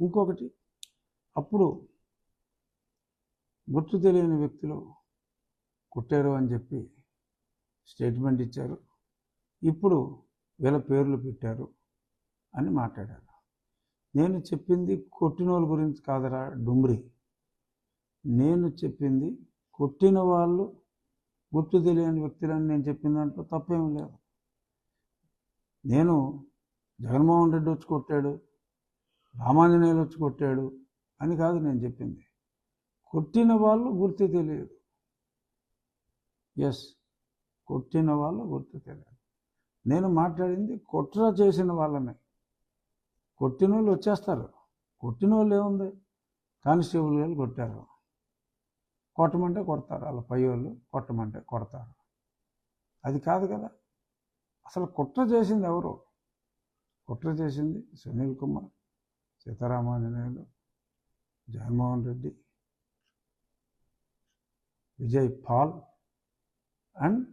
ఇంకొకటి అప్పుడు గుర్తు తెలియని వ్యక్తులు కుట్టారు అని చెప్పి స్టేట్మెంట్ ఇచ్చారు. ఇప్పుడు వీళ్ళ పేర్లు పెట్టారు అని మాట్లాడారు. నేను చెప్పింది కొట్టిన వాళ్ళ గురించి కాదరా డుమ్రి. నేను చెప్పింది కొట్టిన వాళ్ళు గుర్తు తెలియని వ్యక్తులని నేను చెప్పిన దాంట్లో తప్పేం లేదు. నేను జగన్మోహన్ రెడ్డి వచ్చి కొట్టాడు. రామాంజనేయులు వచ్చి కొట్టాడు అని కాదు నేను చెప్పింది. కొట్టిన వాళ్ళు గుర్తు తెలియదు. ఎస్ కొట్టిన వాళ్ళు గుర్తు తెలియదు. నేను మాట్లాడింది కుట్ర చేసిన వాళ్ళని. కొట్టిన వాళ్ళు వచ్చేస్తారు. కొట్టిన వాళ్ళు ఏముంది? కానిస్టేబుల్ గారు కొట్టారు. కొట్టమంటే కొడతారు. వాళ్ళ పై వాళ్ళు కొట్టమంటే కొడతారు. అది కాదు కదా. అసలు కుట్ర చేసింది ఎవరు? కుట్ర చేసింది సునీల్ కుమార్. సీతారామాంజనేయులు జగన్మోహన్ రెడ్డి విజయ్ పాల్ అండ్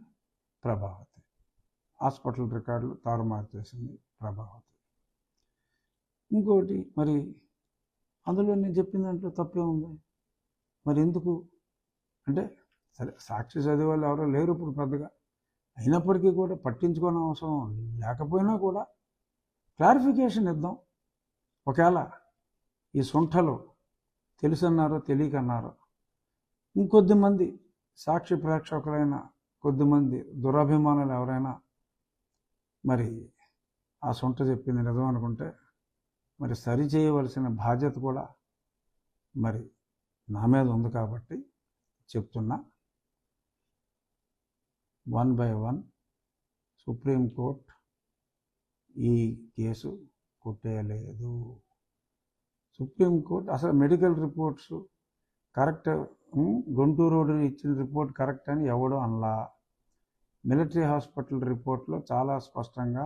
ప్రభావతి. హాస్పిటల్ రికార్డులు తారుమారు చేసింది ప్రభావతి. ఇంకోటి మరి అందులో నేను చెప్పిన దాంట్లో తప్పే ఉంది. మరి ఎందుకు? అంటే సరే సాక్షి చదివే వాళ్ళు ఎవరో లేరు ఇప్పుడు పెద్దగా. అయినప్పటికీ కూడా పట్టించుకోని అవసరం లేకపోయినా కూడా క్లారిఫికేషన్ ఇద్దాం. ఒకవేళ ఈ సుంఠలు తెలుసన్నారో తెలియకన్నారో ఇంకొద్ది మంది సాక్షి ప్రేక్షకులైన కొద్దిమంది దురాభిమానులు ఎవరైనా మరి ఆ సొంట చెప్పింది నిజం అనుకుంటే మరి సరి చేయవలసిన బాధ్యత కూడా మరి నా మీద ఉంది కాబట్టి చెప్తున్నా. One by one supreme court ఈ కేసు కొట్టేయలేదు సుప్రీంకోర్టు అసలు medical reports correct Guntur road ఇచ్చిన రిపోర్ట్ కరెక్ట్ అని ఎవడో అనలా. మిలిటరీ హాస్పిటల్ రిపోర్ట్లో చాలా స్పష్టంగా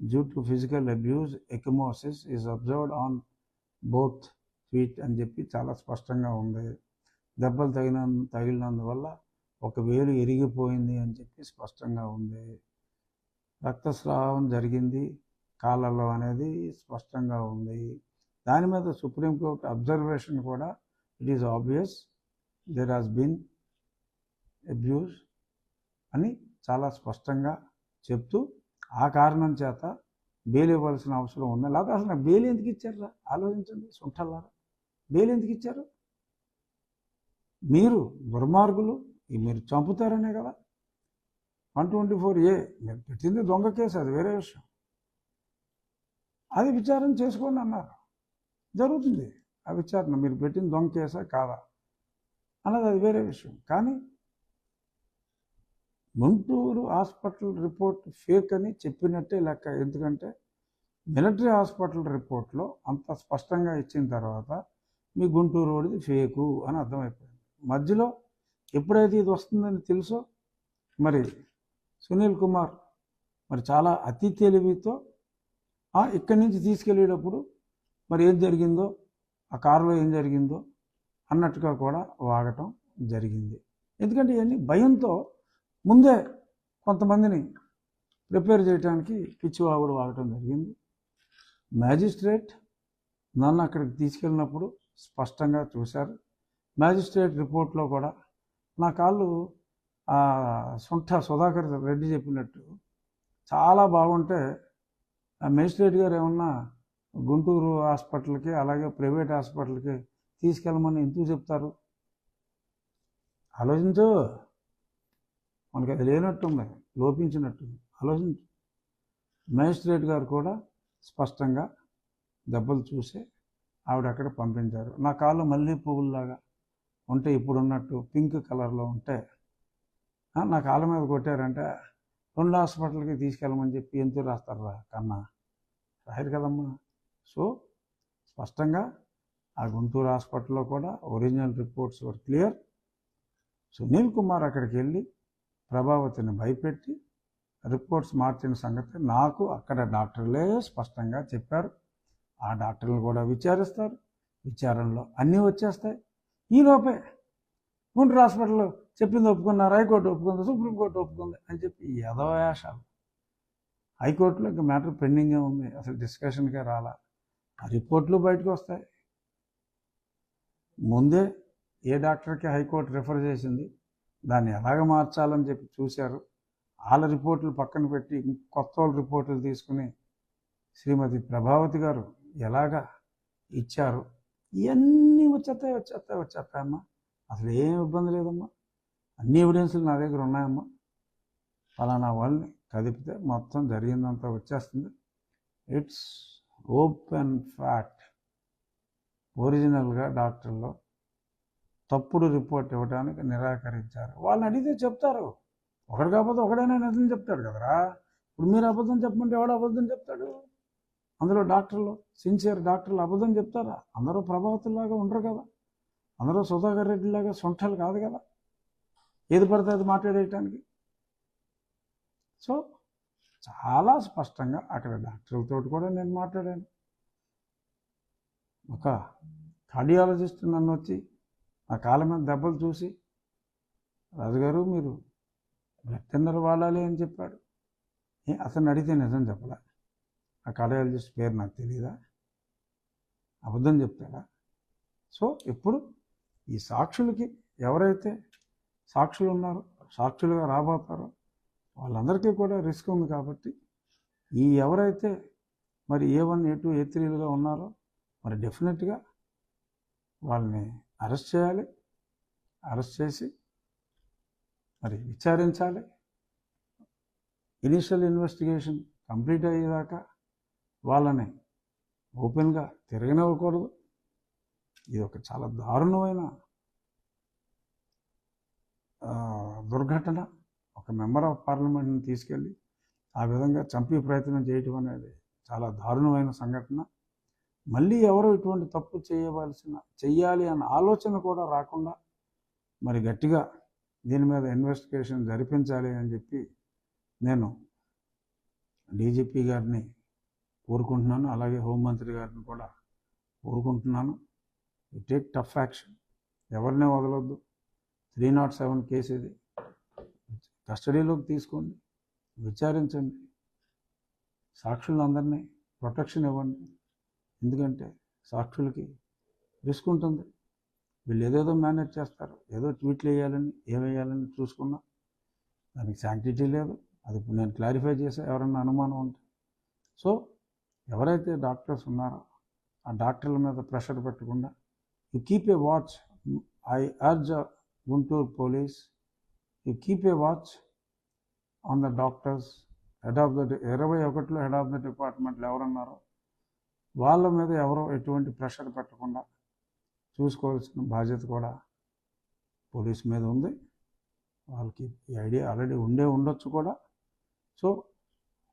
due to physical abuse ecchymosis is observed on both feet అని చెప్పి చాలా స్పష్టంగా ఉంది. దెబ్బలు తగిన తగిలినందువల్ల ఒక వేలు ఎరిగిపోయింది అని చెప్పి స్పష్టంగా ఉంది. రక్తస్రావం జరిగింది. కాళ్ళలో అనేది స్పష్టంగా ఉంది. దాని మీద సుప్రీంకోర్టు అబ్జర్వేషన్ కూడా it is obvious there has been abuse అని చాలా స్పష్టంగా చెప్తూ ఆ కారణం చేత బెయిల్ ఇవ్వాల్సిన అవసరం ఉంది లేకపోతే అసలు బెయిల్ ఎందుకు ఇచ్చారా ఆలోచించండి సుంఠల్లారా బెయిల్ ఎందుకు ఇచ్చారు? మీరు దుర్మార్గులు మీరు చంపుతారనే కదా. వన్ ట్వంటీ ఫోర్ ఏ మీరు పెట్టింది దొంగ కేసు అది వేరే విషయం. అది విచారణ చేసుకోండి అన్నారు. జరుగుతుంది. ఆ విచారణ మీరు పెట్టిన దొంగ కేసా కాదా? అన్నది అది వేరే విషయం. కానీ గుంటూరు హాస్పిటల్ రిపోర్ట్ ఫేక్ అని చెప్పినట్టే లెక్క. ఎందుకంటే మిలిటరీ హాస్పిటల్ రిపోర్ట్లో అంత స్పష్టంగా ఇచ్చిన తర్వాత మీ గుంటూరు వాడిది ఫేకు అని అర్థమైపోయింది. మధ్యలో ఎప్పుడైతే ఇది వస్తుందని తెలుసో మరి సునీల్ కుమార్ మరి చాలా అతి తెలివితో ఇక్కడి నుంచి తీసుకెళ్ళేటప్పుడు మరి ఏం జరిగిందో ఆ కారులో ఏం జరిగిందో అన్నట్టుగా కూడా వాగటం జరిగింది. ఎందుకంటే ఇవన్నీ భయంతో ముందే కొంతమందిని ప్రిపేర్ చేయడానికి పిచ్చివాగుడు వాగటం జరిగింది. మ్యాజిస్ట్రేట్ నన్ను అక్కడికి తీసుకెళ్ళినప్పుడు స్పష్టంగా చూశారు. మ్యాజిస్ట్రేట్ రిపోర్ట్లో కూడా నా కాళ్ళు సుంఠ సొంట సుధాకర్ రెడ్డి చెప్పినట్టు చాలా బాగుంటే ఆ మేజిస్ట్రేట్ గారు ఏమన్నా గుంటూరు హాస్పిటల్కి అలాగే ప్రైవేట్ హాస్పిటల్కి తీసుకెళ్ళమని ఎందుకు చెప్తారు? ఆలోచించు. మనకి అది లేనట్టుంది లోపించినట్టుంది. ఆలోచించు. మేజిస్ట్రేట్ గారు కూడా స్పష్టంగా దెబ్బలు చూసి ఆవిడ అక్కడ పంపించారు. నా కాళ్ళు మళ్ళీ పువ్వుల్లాగా ఉంటే ఇప్పుడు ఉన్నట్టు పింక్ కలర్లో ఉంటే నా కాళ్ళ మీద కొట్టారంటే రెండు హాస్పిటల్కి తీసుకెళ్ళమని చెప్పి ఎంతూరు రాస్తారు రా కన్నా? రాయరు కదమ్మా. సో స్పష్టంగా ఆ గుంటూరు హాస్పిటల్లో కూడా original reports were clear. Sunil Kumar అక్కడికి వెళ్ళి ప్రభావతిని భయపెట్టి రిపోర్ట్స్ మార్చిన సంగతి నాకు అక్కడ డాక్టర్లే స్పష్టంగా చెప్పారు. ఆ డాక్టర్లు కూడా విచారిస్తారు. విచారణలో అన్నీ వచ్చేస్తాయి. ఈలోపే గుంటూరు హాస్పిటల్ చెప్పింది ఒప్పుకున్నారు హైకోర్టు ఒప్పుకుంది సుప్రీంకోర్టు ఒప్పుకుంది అని చెప్పి యథవేషాలు హైకోర్టులో ఇంకా మ్యాటర్ పెండింగ్గా ఉంది అసలు డిస్కషన్కే రాలా. ఆ రిపోర్ట్లు బయటకు వస్తాయి. ముందే ఏ డాక్టర్కి హైకోర్టు రిఫర్ చేసింది దాన్ని ఎలాగ మార్చాలని చెప్పి చూశారు. వాళ్ళ రిపోర్ట్లు పక్కన పెట్టి కొత్త వాళ్ళ రిపోర్ట్లు తీసుకుని శ్రీమతి ప్రభావతి గారు ఎలాగా ఇచ్చారు? ఇవన్నీ వచ్చేస్తాయి వచ్చేస్తాయి వచ్చేస్తాయమ్మా అసలు ఏం ఇబ్బంది లేదమ్మా. అన్ని ఎవిడెన్స్లు నా దగ్గర ఉన్నాయమ్మా. ఫలానా వాళ్ళని కదిపితే మొత్తం జరిగిందంతా వచ్చేస్తుంది. ఇట్స్ ఓపెన్ ఫ్యాక్ట్ ఒరిజినల్గా డాక్టర్లు తప్పుడు రిపోర్ట్ ఇవ్వడానికి నిరాకరించారు. వాళ్ళని అడిగితే చెప్తారు. ఒకడు కాకపోతే ఒకడైనా నిజం చెప్తాడు కదరా. ఇప్పుడు మీరు అబద్ధం చెప్పమంటే ఎవడు అబద్ధం చెప్తాడు? అందులో డాక్టర్లు సిన్సియర్ డాక్టర్లు అబద్ధం చెప్తారా? అందరూ ప్రభావతుల్లాగా ఉండరు కదా. అందరూ సుధాకర్ రెడ్డిలాగా సొంటలు కాదు కదా. ఏది పడితే అది మాట్లాడేయటానికి? సో చాలా స్పష్టంగా అక్కడ డాక్టర్లతో కూడా నేను మాట్లాడాను. ఒక కార్డియాలజిస్ట్ నన్ను వచ్చి నా కాళ్ళ మీద దెబ్బలు చూసి రాజుగారు మీరు బ్లడ్ థిన్నర్ వాడాలి అని చెప్పాడు. ఏ అతను అడిగితే నిజం చెప్పలే? ఆ కార్డియాలజిస్ట్ పేరు నాకు తెలియదా అబద్ధం చెప్తాడా? సో ఇప్పుడు ఈ సాక్షులకి ఎవరైతే సాక్షులు ఉన్నారు సాక్షులుగా రాబోతారో. వాళ్ళందరికీ కూడా రిస్క్ ఉంది కాబట్టి ఈ ఎవరైతే మరి ఏ వన్ ఏ టూ ఏ త్రీలుగా ఉన్నారో మరి డెఫినెట్గా వాళ్ళని అరెస్ట్ చేయాలి. అరెస్ట్ చేసి మరి విచారించాలి. ఇనిషియల్ ఇన్వెస్టిగేషన్ కంప్లీట్ అయ్యేదాకా వాళ్ళని ఓపెన్గా తిరగనివ్వకూడదు. ఇది ఒక చాలా దారుణమైన దుర్ఘటన ఒక మెంబర్ ఆఫ్ పార్లమెంట్ని తీసుకెళ్ళి ఆ విధంగా చంపే ప్రయత్నం చేయటం అనేది చాలా దారుణమైన సంఘటన. మళ్ళీ ఎవరు ఇటువంటి తప్పు చేయవలసిన చెయ్యాలి అన్న ఆలోచన కూడా రాకుండా మరి గట్టిగా దీని మీద ఇన్వెస్టిగేషన్ జరిపించాలి అని చెప్పి నేను డీజీపీ గారిని కోరుకుంటున్నాను. అలాగే హోంమంత్రి గారిని కూడా కోరుకుంటున్నాను. టేక్ టఫ్ యాక్షన్ ఎవరినే వదలొద్దు. త్రీ నాట్ సెవెన్ కేసు ఇది. కస్టడీలోకి తీసుకోండి. విచారించండి. సాక్షులందరినీ ప్రొటెక్షన్ ఇవ్వండి. ఎందుకంటే సాక్షులకి రిస్క్ ఉంటుంది. వీళ్ళు ఏదేదో మేనేజ్ చేస్తారు. ఏదో ట్వీట్లు వేయాలని ఏమేయాలని చూసుకున్నా దానికి శాంక్టిటీ లేదు. అది నేను క్లారిఫై చేసే ఎవరన్నా అనుమానం ఉంటే. సో ఎవరైతే డాక్టర్స్ ఉన్నారో ఆ డాక్టర్ల మీద ప్రెషర్ పెట్టకుండా you keep a watch. I urge Guntur police. You keep a watch on the doctors head of the ఇరవై ఒకటిలో హెడ్ ఆఫ్ ద డిపార్ట్మెంట్లు ఎవరున్నారో? వాళ్ళ మీద ఎవరో ఎటువంటి ప్రెషర్ పెట్టకుండా చూసుకోవాల్సిన బాధ్యత కూడా పోలీస్ మీద ఉంది. వాళ్ళకి ఈ ఐడియా ఆల్రెడీ ఉండే ఉండొచ్చు కూడా. సో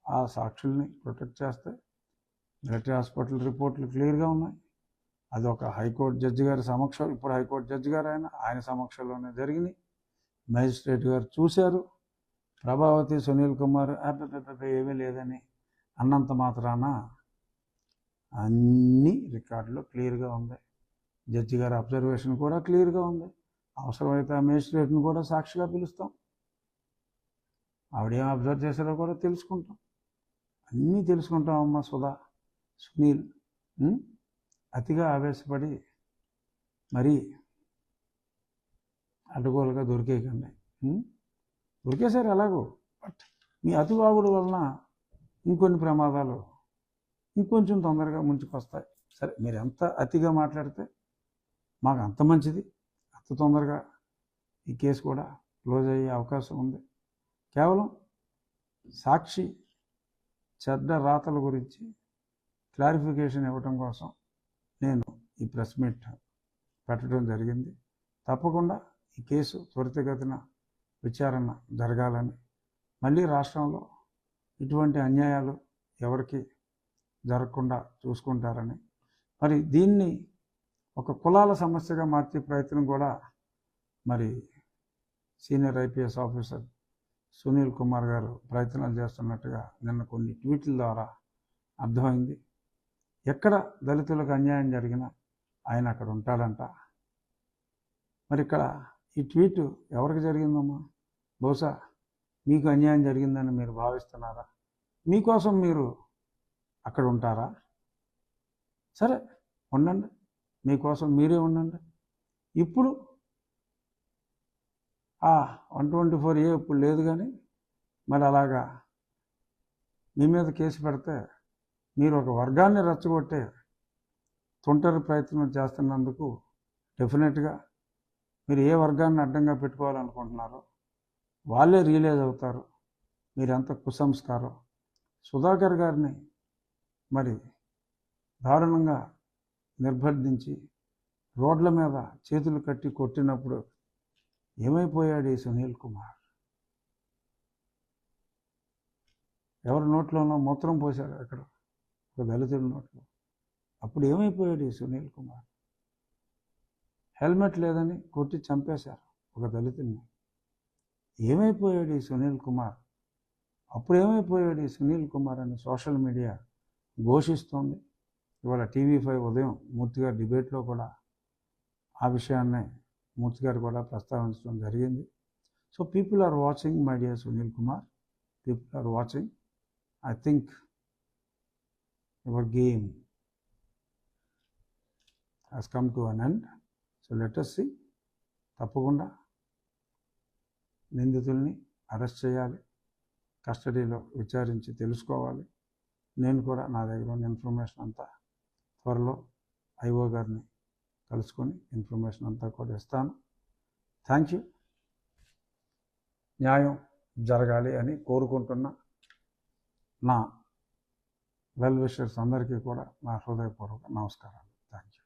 ఆ సాక్షుల్ని ప్రొటెక్ట్ చేస్తే మిలిటరీ హాస్పిటల్ రిపోర్ట్లు క్లియర్గా ఉన్నాయి. అది ఒక హైకోర్టు జడ్జి గారి సమక్షం. ఇప్పుడు హైకోర్టు జడ్జి గారు ఆయన ఆయన సమక్షంలోనే జరిగినాయి మేజిస్ట్రేట్ గారు చూశారు. ప్రభావతి సునీల్ కుమార్ ఏమీ లేదని అన్నంత మాత్రాన అన్ని రికార్డులో క్లియర్గా ఉంది. జడ్జి గారి అబ్జర్వేషన్ కూడా క్లియర్గా ఉంది. అవసరమైతే ఆ మేజిస్ట్రేట్ని కూడా సాక్షిగా పిలుస్తాం. ఆవిడేం అబ్జర్వ్ చేశారో కూడా తెలుసుకుంటాం. అన్నీ తెలుసుకుంటాం అమ్మ సుధా సునీల్ అతిగా ఆవేశపడి మరీ అడ్డగోలుగా దొరికేయకండి. ఉం? దొరికేశారు ఎలాగో. బట్ మీ అతివాగుడు వలన ఇంకొన్ని ప్రమాదాలు ఇంకొంచెం తొందరగా ముంచుకొస్తాయి. సరే మీరు ఎంత అతిగా మాట్లాడితే మాకు అంత మంచిది. అంత తొందరగా ఈ కేసు కూడా క్లోజ్ అయ్యే అవకాశం ఉంది. కేవలం సాక్షి చెడ్డ రాతల గురించి క్లారిఫికేషన్ ఇవ్వటం కోసం ఈ ప్రెస్ మీట్ పెట్టడం జరిగింది. తప్పకుండా ఈ కేసు త్వరితగతిన విచారణ జరగాలని మళ్ళీ రాష్ట్రంలో ఇటువంటి అన్యాయాలు ఎవరికి జరగకుండా చూసుకుంటారని. మరి దీన్ని ఒక కులాల సమస్యగా మార్చే ప్రయత్నం కూడా మరి senior IPS officer Sunil Kumar గారు ప్రయత్నాలు చేస్తున్నట్టుగా నిన్న కొన్ని ట్వీట్ల ద్వారా అర్థమైంది. ఎక్కడ దళితులకు అన్యాయం జరిగినా ఆయన అక్కడ ఉంటాడంట. మరి ఇక్కడ ఈ ట్వీట్ ఎవరికి జరిగిందమ్మా? బహుశా మీకు అన్యాయం జరిగిందని మీరు భావిస్తున్నారా? మీకోసం మీరు అక్కడ ఉంటారా? సరే ఉండండి. మీకోసం మీరే ఉండండి. ఇప్పుడు ఆ వన్ ట్వంటీ ఫోర్ ఏ ఇప్పుడు లేదు కానీ మరి అలాగా మీ మీద కేసు పెడితే మీరు ఒక వర్గాన్ని రెచ్చగొట్టే తుంటరి ప్రయత్నం చేస్తున్నందుకు డెఫినెట్గా మీరు ఏ వర్గాన్ని అడ్డంగా పెట్టుకోవాలనుకుంటున్నారో వాళ్ళే రియలైజ్ అవుతారు. మీరు ఎంత కుసంస్కారం. సుధాకర్ గారిని మరి దారుణంగా నిర్బంధించి రోడ్ల మీద చేతులు కట్టి కొట్టినప్పుడు ఏమైపోయాడు ఈ సునీల్ కుమార్? ఎవరి నోట్లోనో మూత్రం పోశారు అక్కడ ఒక దళితుడి నోట్లో. అప్పుడు ఏమైపోయాడు ఈ సునీల్ కుమార్? హెల్మెట్ లేదని కొట్టి చంపేశారు ఒక దళితుని ఏమైపోయాడు ఈ సునీల్ కుమార్? అప్పుడు ఏమైపోయాడు ఈ సునీల్ కుమార్ అని సోషల్ మీడియా ఘోషిస్తోంది. ఇవాళ టీవీ ఫైవ్ ఉదయం మూర్తి గారి డిబేట్లో కూడా ఆ విషయాన్నే మూర్తి గారు కూడా ప్రస్తావించడం జరిగింది. So people are watching my dear Sunil Kumar. People are watching I think your game has come to an end so let's see తప్పకుండా నిందితుల్ని అరెస్ట్ చేయాలి. కస్టడీలో విచారించి తెలుసుకోవాలి. నేను కూడా నా దగ్గర ఉన్న ఇన్ఫర్మేషన్ అంతా త్వరలో ఐఓ గారిని కలుసుకొని ఇన్ఫర్మేషన్ అంతా కూడా ఇస్తాను. Thank you. న్యాయం జరగాలి అని కోరుకుంటున్న నా వెల్ విషర్స్ అందరికీ కూడా నా హృదయపూర్వక నమస్కారాలు. Thank you.